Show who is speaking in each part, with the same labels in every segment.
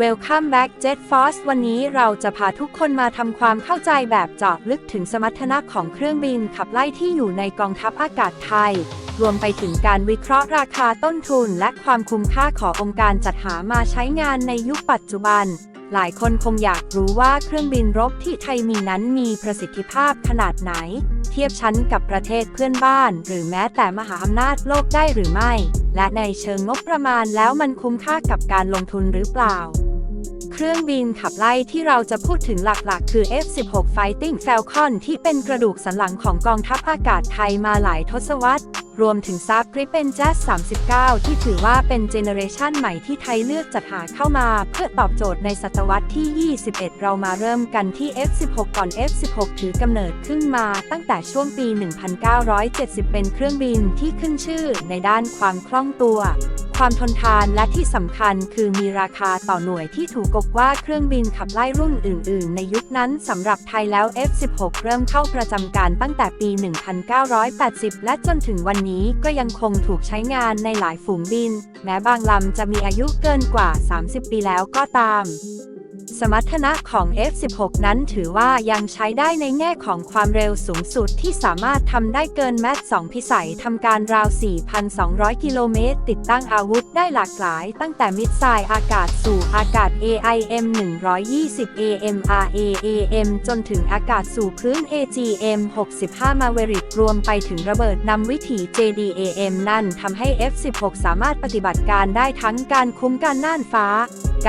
Speaker 1: Welcome back Jet Force วันนี้เราจะพาทุกคนมาทำความเข้าใจแบบเจาะลึกถึงสมรรถนะของเครื่องบินขับไล่ที่อยู่ในกองทัพอากาศไทย รวมไปถึงการวิเคราะห์ราคาต้นทุน และความคุ้มค่าขององค์การจัดหามาใช้งานในยุคปัจจุบัน หลายคนคงอยากรู้ว่าเครื่องบินรบที่ไทยมีนั้นมีประสิทธิภาพขนาดไหน เทียบชั้นกับประเทศเพื่อนบ้าน หรือแม้แต่มหาอำนาจโลกได้หรือไม่ และในเชิงงบประมาณแล้วมันคุ้มค่ากับการลงทุนหรือเปล่า เครื่องบินขับไล่ที่เราจะพูดถึงหลักๆ คือ F-16 Fighting Falcon ที่เป็นกระดูกสันหลังของกองทัพอากาศไทยมาหลายทศวรรษ รวมถึงซับคริปเป็นแจ๊ส39 ที่ถือว่าเป็นเจเนเรชันใหม่ที่ไทยเลือกจัดหาเข้ามา เพื่อตอบโจทย์ในศตวรรษที่ 21 เรามาเริ่มกันที่ F-16 ก่อน F-16 ถือกำเนิดขึ้นมาตั้งแต่ช่วงปี 1970 เป็นเครื่องบินที่ขึ้นชื่อในด้านความคล่องตัว ความทนทานและที่สำคัญคือมีราคาต่อหน่วยที่ถูกกกว่าเครื่องบินขับไล่รุ่นอื่น ๆ ในยุคนั้นสำหรับไทยแล้ว F-16 เริ่มเข้าประจำการตั้งแต่ปี 1980 และจนถึงวันนี้ก็ยังคงถูกใช้งานในหลายฝูงบิน แม้บางลำจะมีอายุเกินกว่า 30 ปีแล้วก็ตาม สมรรถนะของ F16 นั้นถือว่ายังใช้ได้ในแง่ของความเร็วสูงสุดที่สามารถทำได้เกินแมต2พิสัยทำการราว 4,200 กิโลเมตร ติดตั้งอาวุธได้หลากหลาย ตั้งแต่มิดไซล์อากาศสู่อากาศ AIM 120 AMRA AM จนถึงอากาศสู่พื้น AGM 65 Maverick รวมไปถึงระเบิดนำวิถี JDAM นั่นทำให้ F16 สามารถปฏิบัติการได้ทั้งการคุ้มกันน่านฟ้า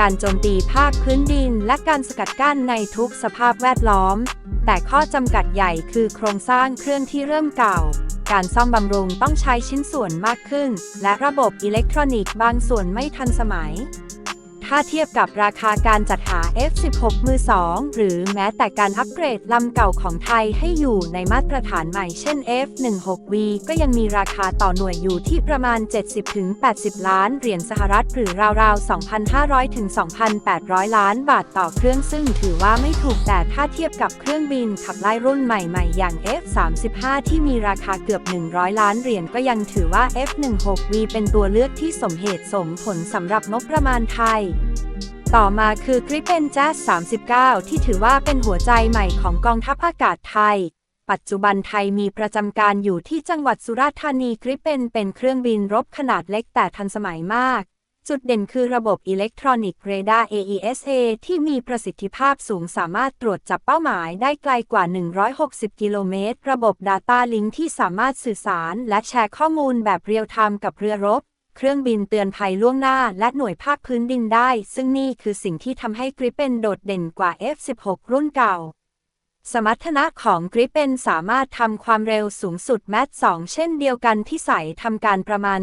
Speaker 1: การโจมตีภาคพื้นดินและการสกัดกั้นในทุกสภาพแวดล้อม แต่ข้อจำกัดใหญ่คือโครงสร้างเครื่องที่เริ่มเก่า การซ่อมบำรุงต้องใช้ชิ้นส่วนมากขึ้น และระบบอิเล็กทรอนิกส์บางส่วนไม่ทันสมัย ถ้าเทียบกับราคาการจัดหา F16 มือ 2 หรือแม้แต่การอัปเกรดลำเก่าของไทยให้อยู่ในมาตรฐานใหม่เช่น F16V ก็ยังมีราคาต่อหน่วยอยู่ที่ประมาณ 70-80 ล้านเหรียญสหรัฐหรือราวๆ 2,500-2,800 ล้านบาทต่อเครื่องซึ่งถือว่าไม่ถูกแต่ถ้าเทียบกับเครื่องบินขับไล่รุ่นใหม่ๆ อย่าง F35 ที่มีราคาเกือบ 100 ล้านเหรียญก็ยังถือว่า F16V เป็นตัวเลือกที่สมเหตุสมผลสำหรับงบประมาณไทยต่อมาคือ Gripen Jazz 39 ที่ถือว่าเป็นหัวใจใหม่ของกองทัพอากาศไทย ปัจจุบันไทยมีประจำการอยู่ที่จังหวัดสุราษฎร์ธานี Gripen เป็นเครื่องบินรบขนาดเล็กแต่ทันสมัยมาก จุดเด่นคือระบบอิเล็กทรอนิกส์เรดาร์ AESA ที่มีประสิทธิภาพสูงสามารถตรวจจับเป้าหมายได้ไกลกว่า 160 กิโลเมตร ระบบ Data Link ที่สามารถสื่อสารและแชร์ข้อมูลแบบเรียลไทม์กับเรือรบ เครื่องบินเตือนภัยล่วงหน้าและหน่วยภาคพื้นดินได้ ซึ่งนี่คือสิ่งที่ทำให้กริปเป็นโดดเด่นกว่า F16 รุ่นเก่า สมรรถนะของกริปเป็นสามารถทำความเร็วสูงสุดแมต2เช่นเดียวกันที่ใส่ทำการประมาณ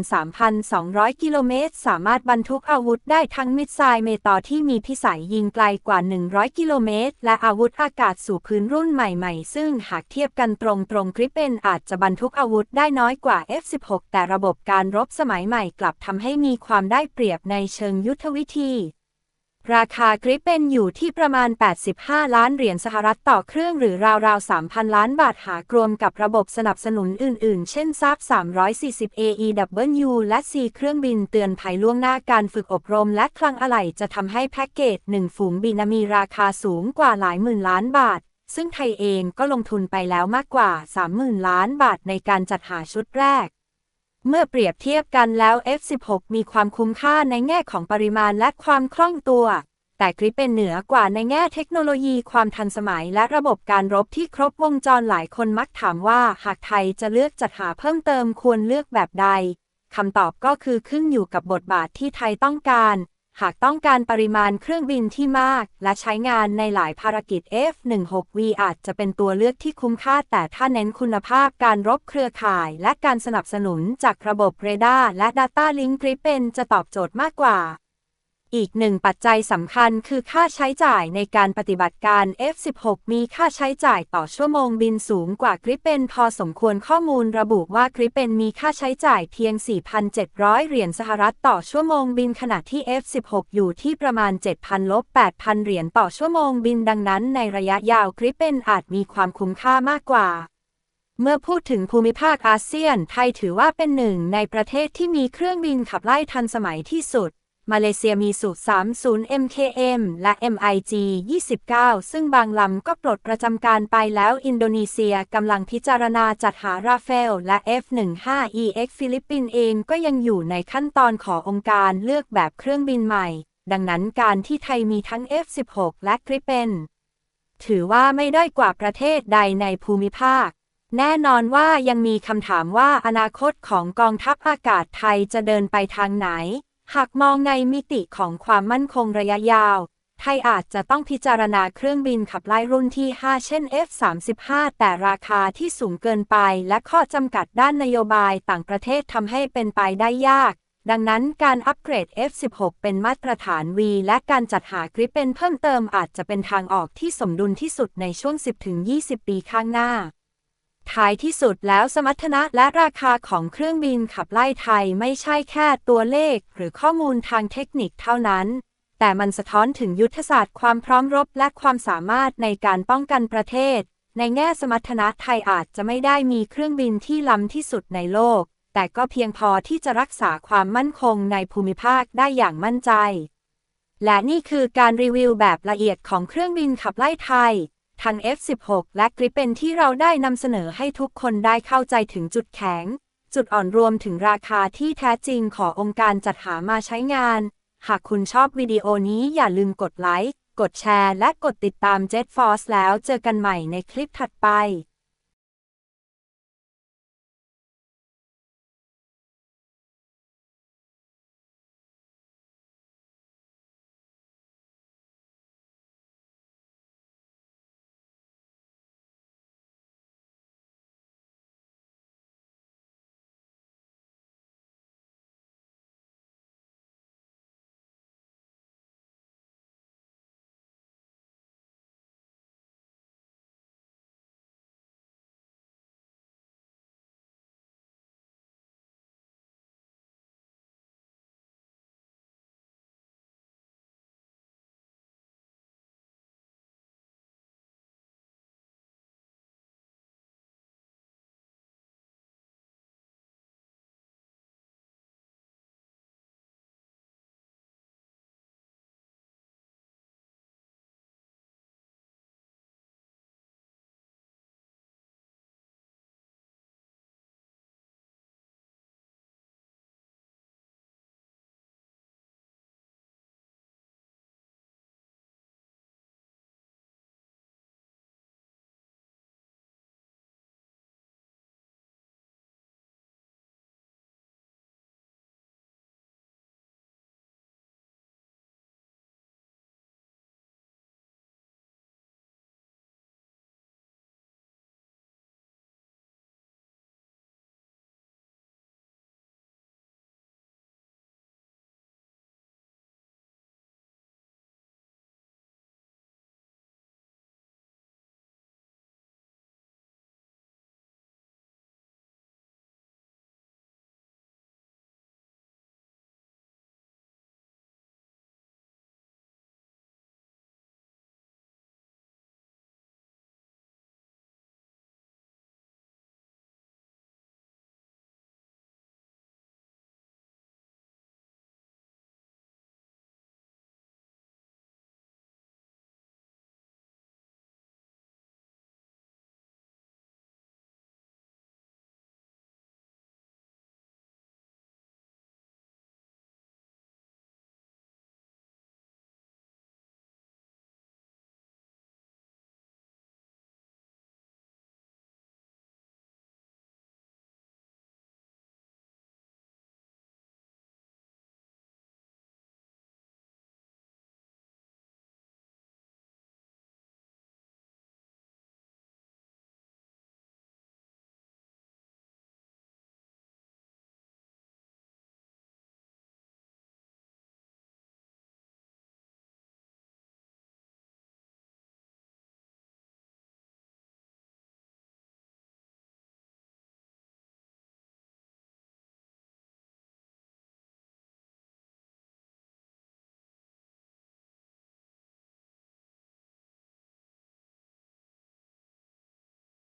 Speaker 1: 3,200 กิโลเมตร สามารถบรรทุกอาวุธได้ทั้งมิดไซล์เมตอที่มีพิสัยยิงไกลกว่า 100 กิโลเมตร และอาวุธอากาศสู่พื้นรุ่นใหม่ๆ ซึ่งหากเทียบกันตรงๆกริปเป็นอาจจะบรรทุกอาวุธได้น้อยกว่า F16 แต่ระบบการรบสมัยใหม่กลับทำให้มีความได้เปรียบในเชิงยุทธวิธี ราคากริปเป็นอยู่ที่ประมาณ 85 ล้านเหรียญสหรัฐต่อเครื่องหรือราวๆ 3,000 ล้านบาทหากรวมกับระบบสนับสนุนอื่นๆ เช่นซับ340 AEW และ C เครื่องบินเตือนภัยล่วงหน้าการฝึกอบรมและคลังอะไหล่จะทำให้แพ็กเกจ 1 ฝูงบินมีราคาสูงกว่าหลายหมื่นล้านบาท ซึ่งไทยเองก็ลงทุนไปแล้วมากกว่า 30,000 ล้านบาทในการจัดหาชุดแรก เมื่อเปรียบเทียบกันแล้ว F16 มีความคุ้มค่าในแง่ของปริมาณและความคล่องตัว แต่กริปเป็นเหนือกว่าในแง่เทคโนโลยีความทันสมัยและระบบการรบที่ครบวงจรหลายคนมักถามว่าหากไทยจะเลือกจัดหาเพิ่มเติมควรเลือกแบบใด คำตอบก็คือขึ้นอยู่กับบทบาทที่ไทยต้องการ หากต้องการปริมาณเครื่องบินที่มาก และใช้งานในหลายภารกิจ F16V อาจจะเป็นตัวเลือกที่คุ้มค่า แต่ถ้าเน้นคุณภาพการรบเครือข่าย และการสนับสนุนจากระบบเรดาร์และ Data Link Gripen จะตอบโจทย์มากกว่า อีกหนึ่งปัจจัยสำคัญคือค่าใช้จ่ายในการปฏิบัติการ F16 มีค่าใช้จ่ายต่อชั่วโมงบินสูงกว่ากริปเปนพอสมควรข้อมูลระบุว่ากริปเปนมีค่าใช้จ่ายเพียง 4,700 เหรียญสหรัฐต่อชั่วโมงบินขณะที่ F16 อยู่ที่ประมาณ 7,000ลบ8,000 เหรียญต่อชั่วโมงบินดังนั้นในระยะยาวกริปเปนอาจมีความคุ้มค่ามากกว่าเมื่อพูดถึงภูมิภาคอาเซียน ไทยถือว่าเป็นหนึ่งในประเทศที่มีเครื่องบินขับไล่ทันสมัยที่สุด มาเลเซียมีสูตร 30 MKM และ MIG 29 ซึ่งบางลำก็ปลดประจำการไปแล้วอินโดนีเซียกำลังพิจารณาจัดหาราเฟลและ F-15EX ฟิลิปปินส์เองก็ยังอยู่ในขั้นตอนขอองค์การเลือกแบบเครื่องบินใหม่ ดังนั้นการที่ไทยมีทั้ง F-16 และกริปเปนถือว่าไม่ด้อยกว่าประเทศใดในภูมิภาค แน่นอนว่ายังมีคำถามว่าอนาคตของกองทัพอากาศไทยจะเดินไปทางไหน หากมองในมิติของความมั่นคงระยะยาว ไทยอาจจะต้องพิจารณาเครื่องบินขับไล่รุ่นที่ 5 เช่น F-35 แต่ราคาที่สูงเกินไปและข้อจำกัดด้านนโยบายต่างประเทศทำให้เป็นไปได้ยาก ดังนั้นการอัปเกรด F-16 เป็นมาตรฐาน V และการจัดหากริปเป็นเพิ่มเติมอาจจะเป็นทางออกที่สมดุลที่สุดในช่วง 10-20 ปีข้างหน้า ท้ายที่สุดแล้วสมรรถนะและราคาของเครื่องบินขับไล่ไทยไม่ใช่แค่ตัวเลขหรือข้อมูลทางเทคนิคเท่านั้น แต่มันสะท้อนถึงยุทธศาสตร์ความพร้อมรบและความสามารถในการป้องกันประเทศ ในแง่สมรรถนะไทยอาจจะไม่ได้มีเครื่องบินที่ล้ำที่สุดในโลก แต่ก็เพียงพอที่จะรักษาความมั่นคงในภูมิภาคได้อย่างมั่นใจ และนี่คือการรีวิวแบบละเอียดของเครื่องบินขับไล่ไทย ทั้ง F16 และกริปเป็นที่เราได้นำเสนอให้ทุกคนได้เข้าใจถึงจุดแข็ง จุดอ่อนรวมถึงราคาที่แท้จริงขององค์การจัดหามาใช้งาน หากคุณชอบวิดีโอนี้อย่าลืมกดไลค์ กดแชร์ และกดติดตาม Jet Force แล้วเจอกันใหม่ในคลิปถัดไป